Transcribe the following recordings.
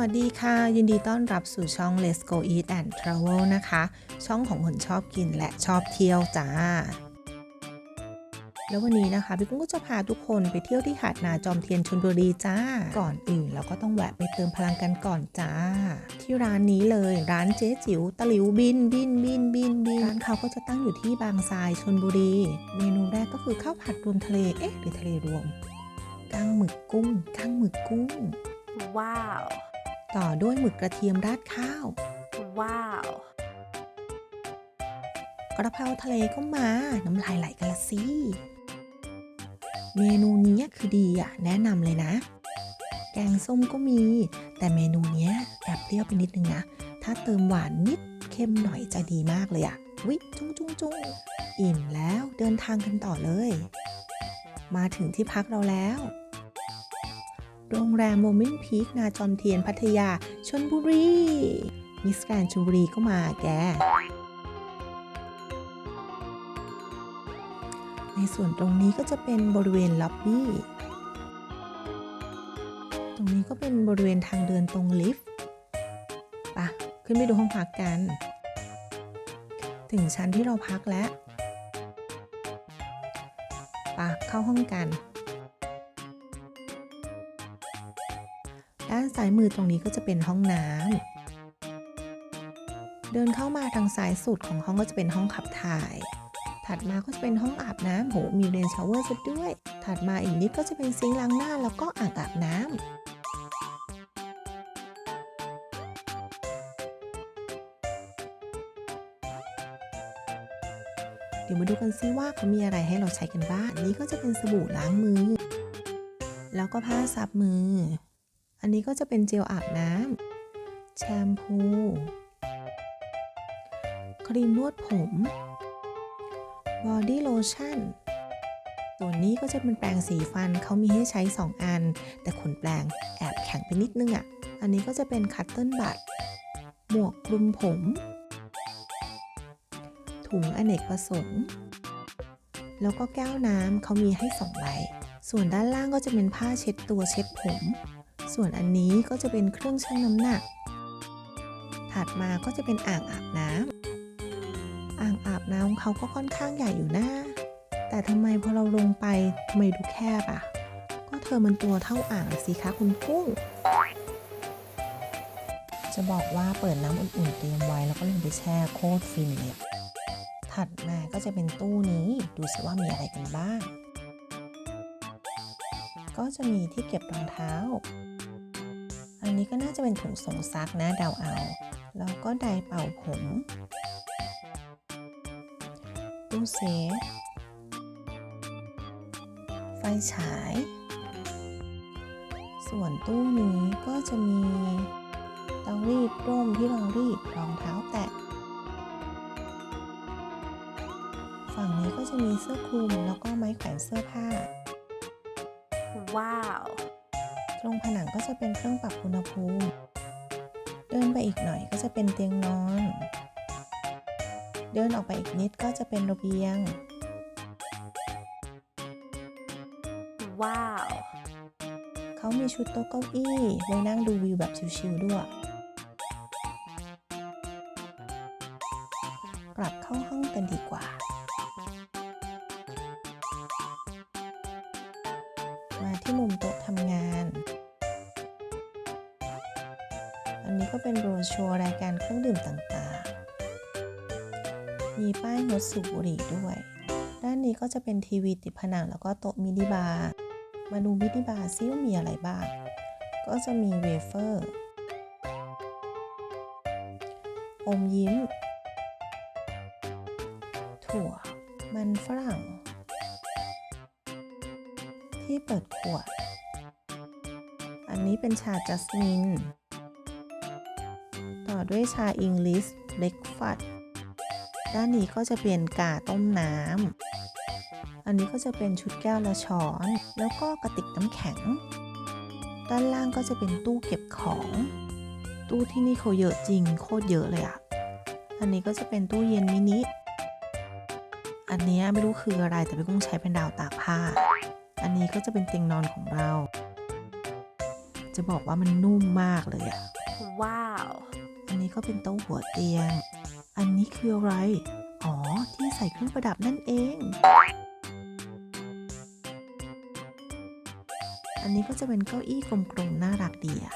วัสดีค่ะ ยินดีต้อนรับสู่ช่อง Let's Go Eat and Travel นะคะ ช่องของคนชอบกินและชอบเที่ยวจ้า แล้ววันนี้นะคะพี่กุ้งก็จะพาทุกคนไปเที่ยวที่หาดนาจอมเทียนชลบุรีจ้า ก่อนอื่นเราก็ต้องแวะไปเติมพลังกันก่อนจ้า ที่ร้านนี้เลยร้านเจ๊จิ๋วตะหลิวบินบินบินบินบินร้านเขาก็จะตั้งอยู่ที่บางทรายชลบุรี เมนูแรกก็คือข้าวผัดรวมทะเลเอ๊ะหรือทะเลรวมกั้งหมึกกุ้งกั้งหมึกกุ้งว้าว ต่อด้วยหมึกกระเทียมราดข้าว ว้าว กระเพราทะเลก็มา น้ำลายไหลกันละสิเมนูนี้คือดีอะ แนะนำเลยนะ แกงส้มก็มี แต่เมนูเนี้ยแอบเปรี้ยวไปนิดนึงนะ ถ้าเติมหวานนิดเค็มหน่อยจะดีมากเลยอะ วิจุ้งจุ้งจุ้งอิ่มแล้วเดินทางกันต่อเลย มาถึงที่พักเราแล้ว โรงแรมโมเมินพีคนาจอมเทียนพัทยาชนบุรี มิสแกรนชลบุรีก็มาแก ในส่วนตรงนี้ก็จะเป็นบริเวณล็อบบี้ ตรงนี้ก็เป็นบริเวณทางเดินตรงลิฟต์ปะขึ้นไปดูห้องพักกัน ถึงชั้นที่เราพักแล้วปะเข้าห้องกัน ด้านซ้ายมือตรงนี้ก็จะเป็นห้องน้ำเดินเข้ามาทางซ้ายสุดของห้องก็จะเป็นห้องขับถ่าย ถัดมาก็จะเป็นห้องอาบน้ำโหมีเรนชาวเวอร์ซะด้วย ถัดมาอีกนิดก็จะเป็นซิงค์ล้างหน้าแล้วก็อ่างอาบน้ำเดี๋ยวมาดูกันซิว่าเขามีอะไรให้เราใช้กันบ้างอันนี้ก็จะเป็นสบู่ล้างมือ แล้วก็ผ้าซับมือ อันนี้ก็จะเป็นเจลอาบน้ำแชมพู ครีมนวดผม บอดี้โลชั่นตัวนี้ก็จะเป็นแปรงสีฟันเขามีให้ใช้ 2 อัน แต่ขนแปรงแอบแข็งไปนิดนึงอะ่ะ อันนี้ก็จะเป็นคัตเติ้ลบัตหมวกคลุมผม ถุงอเนกประสงค์ แล้วก็แก้วน้ำเขามีให้ 2 ใบ ส่วนด้านล่างก็จะเป็นผ้าเช็ดตัวเช็ดผม ส่วนอันนี้ก็จะเป็นเครื่องชั่งน้ำหนัก ถัดมาก็จะเป็นอ่างอาบน้ำอ่างอาบน้ำเขาก็ค่อนข้างใหญ่อยู่นะแต่ทำไมพอเราลงไปทำไมดูแคบอะ่ะ ก็เธอมันตัวเท่าอ่างสิคะคุณกุ้ง จะบอกว่าเปิดน้ำอุ่นๆเตรียมไว้แล้วก็ลงไปแช่โคตรฟินเลย ถัดมาก็จะเป็นตู้นี้ดูสิว่ามีอะไรกันบ้าง ก็จะมีที่เก็บรองเท้า นนี้ก็น่าจะเป็นถุงส่งซักนะเดาเอา แล้วก็ไดร์เป่าผมตู้เซฟไฟฉาย ส่วนตู้นี้ก็จะมีเตารีดร่มที่รองรีดรองเท้าแตะ ฝั่งนี้ก็จะมีเสื้อคลุมแล้วก็ไม้แขวนเสื้อผ้า ว้าว ตรงผนังก็จะเป็นเครื่องปรับอุณหภูมิ เดินไปอีกหน่อยก็จะเป็นเตียงนอน เดินออกไปอีกนิดก็จะเป็นระเบียง ว้าว เขามีชุดโต๊ะเก้าอี้ไว้นั่งดูวิวแบบชิลๆด้วย กลับเข้าห้องกันดีกว่ามา เป็นโบรชัวร์รายการเครื่องดื่มต่างๆ มีป้ายงดสูบบุหรี่ด้วย ด้านนี้ก็จะเป็นทีวีติดผนังแล้วก็โต๊ะมินิบาร์ มาดูมินิบาร์ซิว่ามีอะไรบ้าง ก็จะมีเวเฟอร์ อมยิ้ม ถั่ว มันฝรั่ง ที่เปิดขวด อันนี้เป็นชาจัสมิน ด้วยชาอิงลิสเบรกฟัดด้านนี้ก็จะเป็นกาต้มน้ำ อันนี้ก็จะเป็นชุดแก้วและช้อน แล้วก็กระติกน้ำแข็ง ด้านล่างก็จะเป็นตู้เก็บของ ตู้ที่นี่เขาเยอะจริงโคตรเยอะเลยอะอันนี้ก็จะเป็นตู้เย็นมินิ อันนี้ไม่รู้คืออะไรแต่พี่กุ้งใช้เป็นดาวตากผ้า อันนี้ก็จะเป็นเตียงนอนของเรา จะบอกว่ามันนุ่มมากเลยอะว้าว อันนี้ก็เป็นโต๊ะหัวเตียง อันนี้คืออะไร อ๋อ ที่ใส่เครื่องประดับนั่นเอง อันนี้ก็จะเป็นเก้าอี้กลมๆน่ารักดีอะ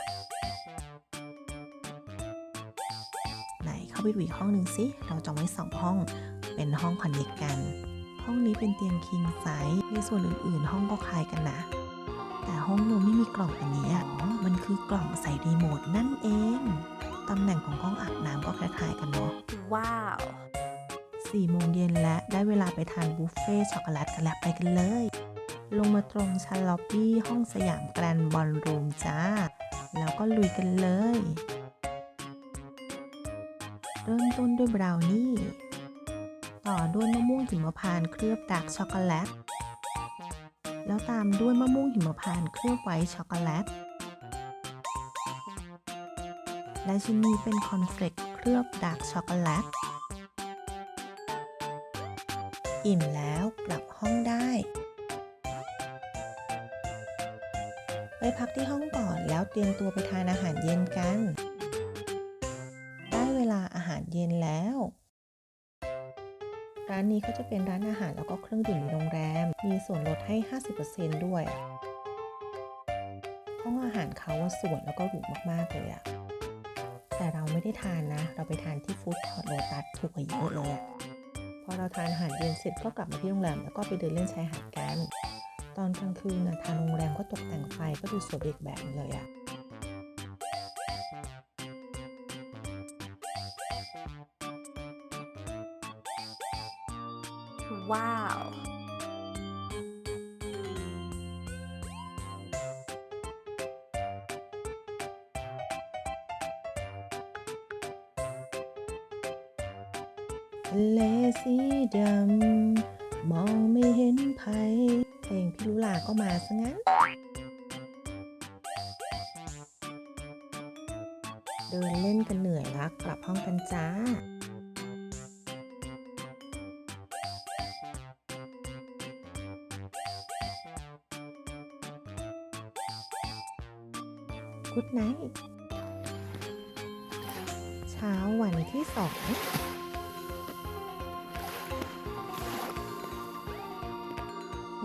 ไหนเข้าไปดูอีกห้องหนึ่งสิ เราจองไว้สองห้อง เป็นห้องคอนเนคกัน ห้องนี้เป็นเตียงคิงไซส์ในส่วนอื่นๆ ห้องก็คล้ายกันนะแต่ห้องเราไม่มีกล่องอันนี้อ๋อ มันคือกล่องใส่รีโมทนั่นเอง ตำแหน่งของห้องอาบน้ำก็คล้ายๆ กันเนาะ ว้าวสี่โมงเย็นและได้เวลาไปทานบุฟเฟ่ต์ช็อกโกแลตกันแล้วไปกันเลย ลงมาตรงชั้นล็อบบี้ห้องสยามแกรนด์บอลรูมจ้า แล้วก็ลุยกันเลย เริ่มต้นด้วยบราวนี่ ต่อด้วยมะม่วงหิมพานต์เคลือบดาร์กช็อกโกแลต แล้วตามด้วยมะม่วงหิมพานต์เคลือบไวท์ช็อกโกแลต และชิ้นนี้เป็นคอนเฟลกเคลือบดาร์กช็อกโกแลต อิ่มแล้วกลับห้องได้ไปพักที่ห้องก่อนแล้วเตรียมตัวไปทานอาหารเย็นกัน ได้เวลาอาหารเย็นแล้ว ร้านนี้ก็จะเป็นร้านอาหารแล้วก็เครื่องดื่มในโรงแรม มีส่วนลดให้ 50%ด้วย ห้องอาหารเขาว่าสวยแล้วก็หรูมากๆเลยอะแต่เรา ไม่ได้ทานนะ เราไปทานที่ฟู้ดคอร์ทโลตัสถูกกว่าเยอะเลยอะพอเราทานอาหารเย็นเสร็จก็กลับมาที่โรงแรมแล้วก็ไปเดินเล่นชายหาดกันตอนกลางคืนนะทางโรงแรมก็ตกแต่งไฟก็ดูสวยอีกแบบหนึ่งเลยอะว้า ทะเลสีดำ มองไม่เห็นภัยเพลงพี่ลุลาก็มาซะงั้น เดินเล่นกันเหนื่อยแล้วกลับห้องกันจ้ากุดไนท์เช้าวันที่สอง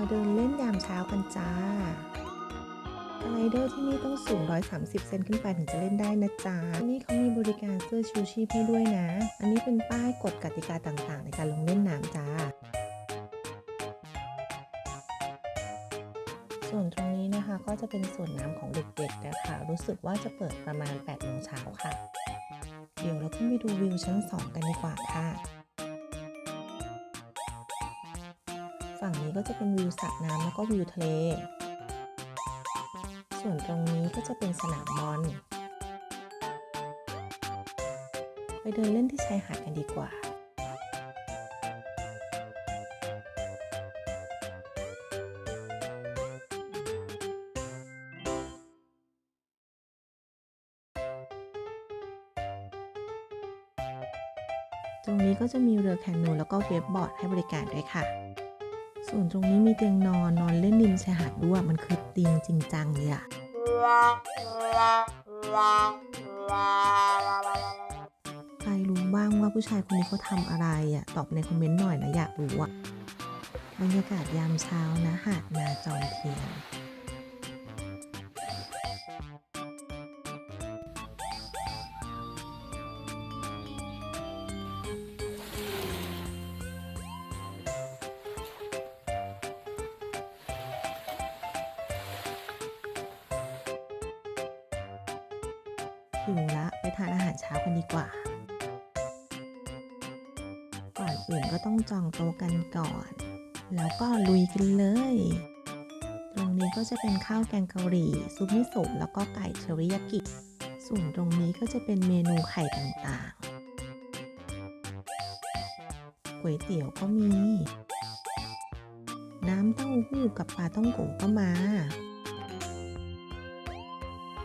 มาเดินเล่นยามเช้ากันจ้าสไลเดอร์ที่นี่ต้องสูง 130 เซนขึ้นไปถึงจะเล่นได้นะจ๊ะที่นี่เขามีบริการเสื้อชูชีพให้ด้วยนะ อันนี้เป็นป้ายกฎกติกาต่างๆ ในการลงเล่นน้ำจ้า ส่วนตรงนี้นะคะก็จะเป็นส่วนน้ำของเด็กๆนะคะ รู้สึกว่าจะเปิดประมาณ8โมงเช้าค่ะ เดี๋ยวเราขึ้นไปดูวิวชั้น 2 กันดีกว่าค่ะ ฝั่งนี้ก็จะเป็นวิวสระน้ำแล้วก็วิวทะเล ส่วนตรงนี้ก็จะเป็นสนามบอล ไปเดินเล่นที่ชายหาดกันดีกว่าตรงนี้ก็จะมีเรือแคนูแล้วก็เวฟบอร์ดให้บริการด้วยค่ะ ส่วนตรงนี้มีเตียงนอนนอนเล่นริมชายหาดด้วยมันคือเตียงจริงจังเลยอะใครรู้บ้างว่าผู้ชายคนนี้เขาทำอะไรอะตอบในคอมเมนต์หน่อยนะอยากรู้อะบรรยากาศยามเช้านะหาดนาจอมเทียน หิวละไปทานอาหารเช้ากันดีกว่า ก่อนอื่นก็ต้องจองโต๊ะกันก่อน แล้วก็ลุยกันเลย ตรงนี้ก็จะเป็นข้าวแกงเกาหลีซุปมิโซะแล้วก็ไก่เทอริยากิ ส่วนตรงนี้ก็จะเป็นเมนูไข่ต่างๆ ก๋วยเตี๋ยวก็มี น้ำเต้าหู้กับปลาต้องโกก็มา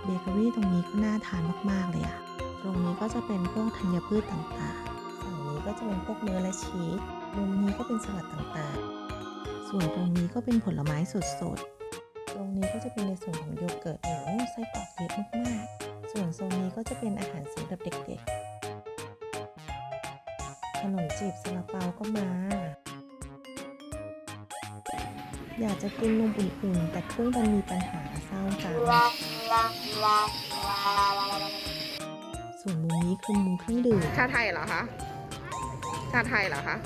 เบเกอรี่ตรงนี้ก็น่าทานมาก ๆ เลยอะตรงนี้ก็จะเป็นพวกธัญพืชต่างๆ ฝั่งนี้ก็จะเป็นพวกเนื้อและชีส มุมนี้ก็เป็นสลัดต่างๆ ส่วนตรงนี้ก็เป็นผลไม้สดๆ ตรงนี้ก็จะเป็นในส่วนของโยเกิร์ตโอ้โหไส้กรอกเยอะมากๆ ส่วนโซนนี้ก็จะเป็นอาหารสำหรับเด็กๆ ขนมจีบซาลาเปาก็มา อยากจะกินนมอุ่นๆ แต่เครื่องมันมีปัญหาเศร้าจัง ส่วนมุมนี้คือมุมเครื่องดื่มชาไทยเหรอคะชาไทยเหรอคะ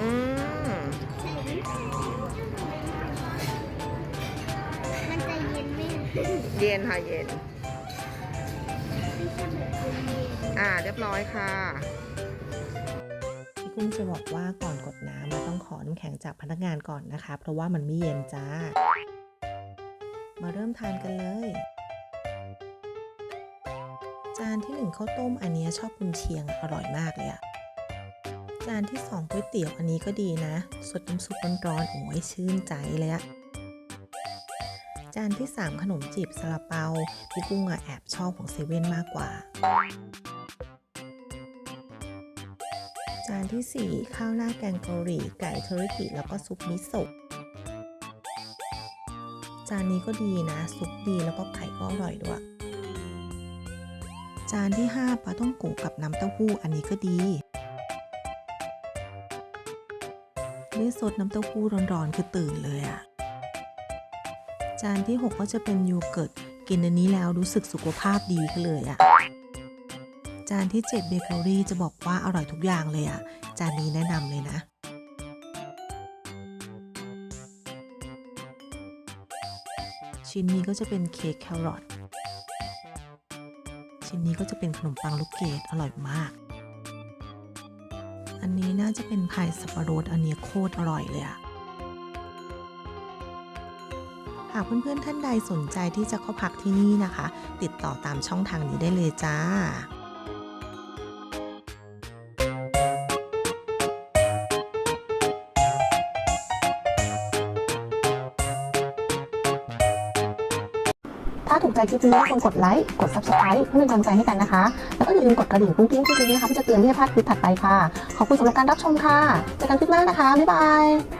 อืมมันจะเย็นไหมเย็นค่ะเย็นไม่ใช่แบบเย็น อ่าเรียบร้อยค่ะพี่กุ้งจะบอกว่าก่อนกดน้ำเราต้องขอน้ำแข็งจากพนักงานก่อนนะคะ เพราะว่ามันไม่เย็นจ้า มาเริ่มทานกันเลย จานที่หนึ่งข้าวต้มอันนี้ชอบกุนเชียงอร่อยมากเลยอะจานที่สองก๋วยเตี๋ยวอันนี้ก็ดีนะสดน้ำซุปร้อนๆโอ้ยชื่นใจเลยอะจานที่สามขนมจีบซาลาเปาพี่กุ้งอะแอบชอบของเซเว่นมากกว่า จานที่ 4 ข้าวหน้าแกงกะหรี่ไก่เทอริกิแล้วก็ซุปมิโซะ จานนี้ก็ดีนะ ซุปดีแล้วก็ไก่ก็อร่อยด้วย จานที่ 5ปลาต้องโกกับน้ำเต้าหู้อันนี้ก็ดีได้สดน้ำเต้าหู้ร้อนๆคือตื่นเลยอะจานที่ 6 ก็จะเป็นโยเกิร์ตกินอันนี้แล้วรู้สึกสุขภาพดีขึ้นเลยอะ จานที่ 7 เบเกอรี่จะบอกว่าอร่อยทุกอย่างเลยอะ่ะ จานนี้แนะนำเลยนะ ชิ้นนี้ก็จะเป็นเค้กแครอทชิ้นนี้ก็จะเป็นขนมปังลูกเกดอร่อยมาก อันนี้น่าจะเป็นพายสับปะรดอันนี้โคตรอร่อยเลยอะหากเพื่อนๆท่านใดสนใจที่จะเข้าพักที่นี่นะคะ ติดต่อตามช่องทางนี้ได้เลยจ้า ถ้าถูกใจคลิปนี้ควรกดไลค์ กด subscribe เพื่อเป็นกำลังใจให้กันนะคะ แล้วก็อย่าลืมกดกระดิ่งกุ้งกิ้งคลิปนี้นะคะเพื่อจะเตือนที่ให้พลาดคลิปถัดไปค่ะ ขอบคุณสำหรับการรับชมค่ะเจอกันคลิปหน้านะคะ บ๊ายบาย